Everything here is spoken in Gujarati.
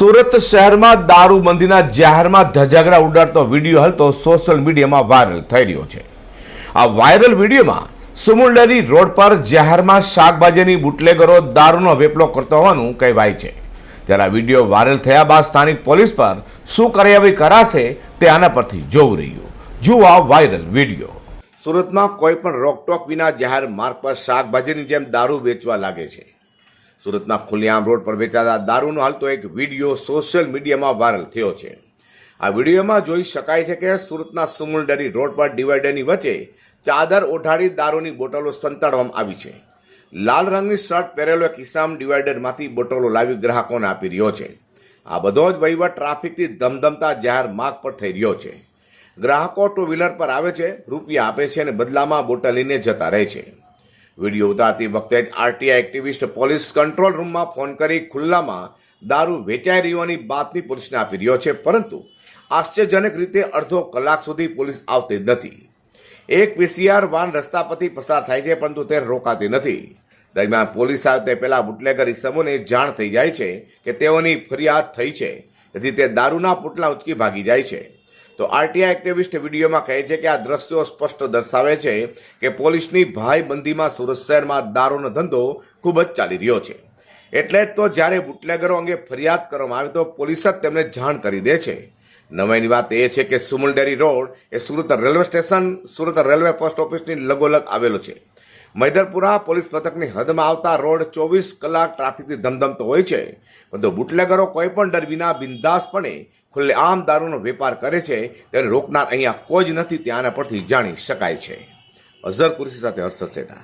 સુરત શહેરમાં દારૂબંધીના જાહેરમાં ધજાગરા ઉડાડતો વીડિયો હાલ તો સોશિયલ મીડિયામાં વાયરલ થઈ રહ્યો છે. આ વાયરલ વિડીયોમાં સુમુલડરી રોડ પર જાહેરમાં શાકભાજીની બુટલેગરો દારૂનો વેપલો કરતો હોવાનું કહેવાય છે. ત્યારે આ વીડિયો વાયરલ થયા બાદ સ્થાનિક પોલીસ પર શું કાર્યવાહી કરાશે તે આના પરથી જોવું રહ્યું. જુઓ આ વાયરલ વીડિયો. સુરતમાં કોઈ પણ રોકટોક વિના જાહેર માર્ગ પર શાકભાજીની જેમ દારૂ વેચવા લાગે છે. સુરતના ખુલ્લેઆમ રોડ પર વેચાતા દારૂનો હાલ તો એક વીડિયો સોશિયલ મીડિયામાં વાયરલ થયો છે. આ વિડીયોમાં જોઈ શકાય છે કે સુરતના સુમુલડરી રોડ પર ડિવાઈડરની વચ્ચે ચાદર ઓઢાડી દારૂની બોટલો સંતાડવામાં આવી છે. લાલ રંગની શર્ટ પહેરેલો એક ઇસામ ડિવાઈડરમાંથી બોટલો લાવી ગ્રાહકોને આપી રહ્યો છે. આ બધો જ વહીવટ ટ્રાફિકથી ધમધમતા જાહેર માર્ગ પર થઈ રહ્યો છે. ગ્રાહકો ટુ વ્હીલર પર આવે છે, રૂપિયા આપે છે અને બદલામાં બોટલ જતા રહે છે. વીડિયો ઉતારતી વખતે જ આરટીઆઈ એક્ટિવિસ્ટ પોલીસ કંટ્રોલ રૂમમાં ફોન કરી ખુલ્લામાં દારૂ વેચાઈ રહ્યોની બાતમી પોલીસને આપી રહ્યો છે, પરંતુ આશ્ચર્યજનક રીતે અડધો કલાક સુધી પોલીસ આવતી નથી. એક પીસીઆર વાન રસ્તા પરથી પસાર થાય છે, પરંતુ તે રોકાતી નથી. દરમિયાન પોલીસ આવે તે પહેલા બુટલેગર ઇસમોને જાણ થઈ જાય છે કે તેઓની ફરિયાદ થઈ છે તેથી તે દારૂના પુટલા ઉચકી ભાગી જાય છે. તો આરટીઆઈ એક્ટિવિસ્ટ વિડીયોમાં કહે છે કે આ દ્રશ્યો સ્પષ્ટ દર્શાવે છે કે પોલીસની ભાઈબંધીમાં સુરત શહેરમાં દારૂનો ધંધો ખૂબ જ ચાલી રહ્યો છે. એટલે જ તો જ્યારે બુટલેગરો અંગે ફરિયાદ કરવામાં આવે તો પોલીસ જ તેમને જાણ કરી દે છે. નવાઈની વાત એ છે કે સુમુલડેરી રોડ એ Surat railway station, Surat railway post ઓફિસની લગોલગ આવેલો છે. મૈદરપુરા પોલીસ મથકની હદમાં આવતા રોડ ચોવીસ કલાક ટ્રાફિકથી ધમધમતો હોય છે. પરંતુ બુટલેગરો કોઈ પણ ડર વિના બિંદાસપણે ખુલ્લે આમ દારૂનો વેપાર કરે છે, તેને રોકનાર અહીંયા કોઈ જ નથી, ત્યાંના પરથી જાણી શકાય છે. અઝર કુરશી સાથે હર્ષદ સેઠા.